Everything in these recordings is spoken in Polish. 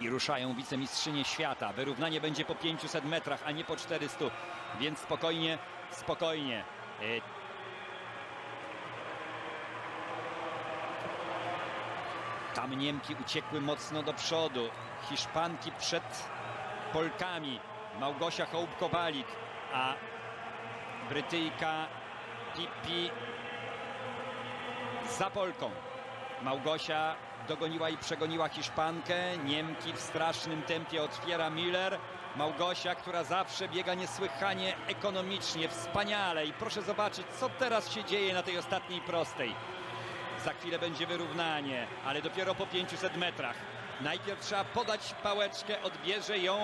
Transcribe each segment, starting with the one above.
I ruszają wicemistrzynie świata. Wyrównanie będzie po 500 metrach, a nie po 400. Więc spokojnie, spokojnie. E, Tam Niemki uciekły mocno do przodu. Hiszpanki przed Polkami. Małgosia Hołb-Kowalik, a Brytyjka Pippi za Polką. Małgosia dogoniła i przegoniła Hiszpankę. Niemki w strasznym tempie otwiera Miller. Małgosia, która zawsze biega niesłychanie ekonomicznie, wspaniale. I proszę zobaczyć, co teraz się dzieje na tej ostatniej prostej. Za chwilę będzie wyrównanie, ale dopiero po 500 metrach. Najpierw trzeba podać pałeczkę, odbierze ją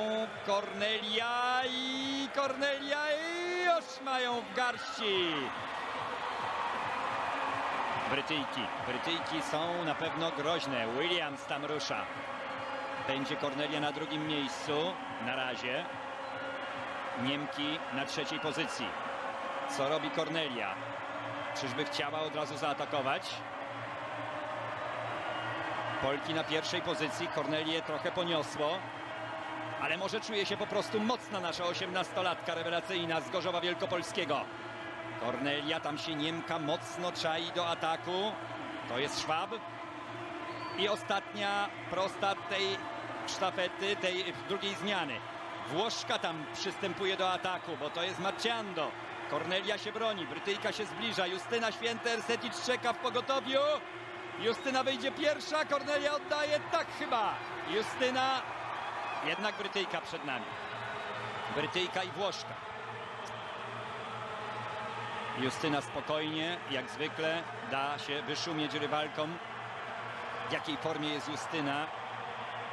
Kornelia i Kornelia i już mają w garści. Brytyjki. Brytyjki są na pewno groźne. Williams tam rusza. Będzie Kornelia na drugim miejscu. Na razie. Niemki na trzeciej pozycji. Co robi Kornelia? Czyżby chciała od razu zaatakować? Polki na pierwszej pozycji. Kornelię trochę poniosło. Ale może czuje się po prostu mocna nasza osiemnastolatka rewelacyjna z Gorzowa Wielkopolskiego. Kornelia, tam się Niemka mocno czai do ataku. To jest Szwab. I ostatnia prosta tej sztafety, tej drugiej zmiany. Włoszka tam przystępuje do ataku, bo to jest Marciando. Kornelia się broni, Brytyjka się zbliża. Justyna Święter-Setic czeka w pogotowiu. Justyna wyjdzie pierwsza, Kornelia oddaje, tak chyba. Justyna, jednak Brytyjka przed nami. Brytyjka i Włoszka. Justyna spokojnie, jak zwykle, da się wyszumieć rywalkom. W jakiej formie jest Justyna?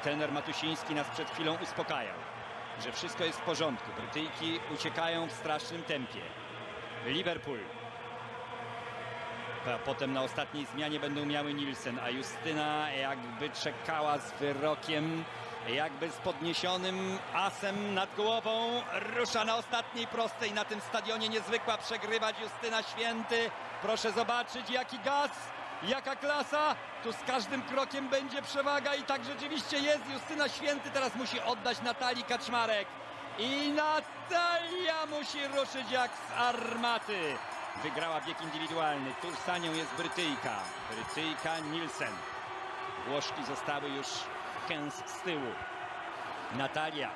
Trener Matusiński nas przed chwilą uspokajał, że wszystko jest w porządku. Brytyjki uciekają w strasznym tempie. Liverpool. A potem na ostatniej zmianie będą miały Nielsen, a Justyna jakby czekała z wyrokiem, jakby z podniesionym asem nad głową. Rusza na ostatniej prostej na tym stadionie. Niezwykła przegrywać Justyna Święty. Proszę zobaczyć jaki gaz, jaka klasa. Tu z każdym krokiem będzie przewaga i tak rzeczywiście jest. Justyna Święty teraz musi oddać Natalii Kaczmarek. I Natalia musi ruszyć jak z armaty. Wygrała bieg indywidualny. Tursanią jest Brytyjka. Brytyjka Nielsen. Włoszki zostały już kęs z tyłu. Natalia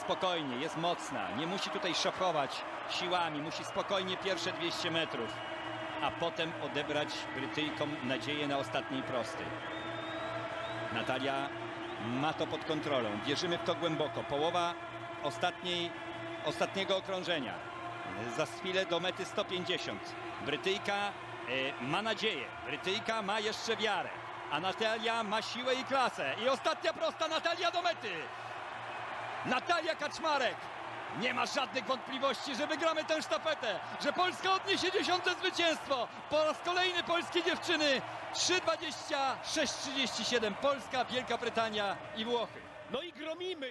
spokojnie, jest mocna. Nie musi tutaj szokować siłami. Musi spokojnie pierwsze 200 metrów. A potem odebrać Brytyjkom nadzieję na ostatniej prostej. Natalia ma to pod kontrolą. Wierzymy w to głęboko. Połowa ostatniej, ostatniego okrążenia. Za chwilę do mety 150. Brytyjka e, ma nadzieję. Brytyjka ma jeszcze wiarę. A Natalia ma siłę i klasę. I ostatnia prosta Natalia do mety. Natalia Kaczmarek. Nie ma żadnych wątpliwości, że wygramy tę sztafetę, że Polska odniesie dziesiąte zwycięstwo. Po raz kolejny polskie dziewczyny 3,26,37. Polska, Wielka Brytania i Włochy. No i gromimy.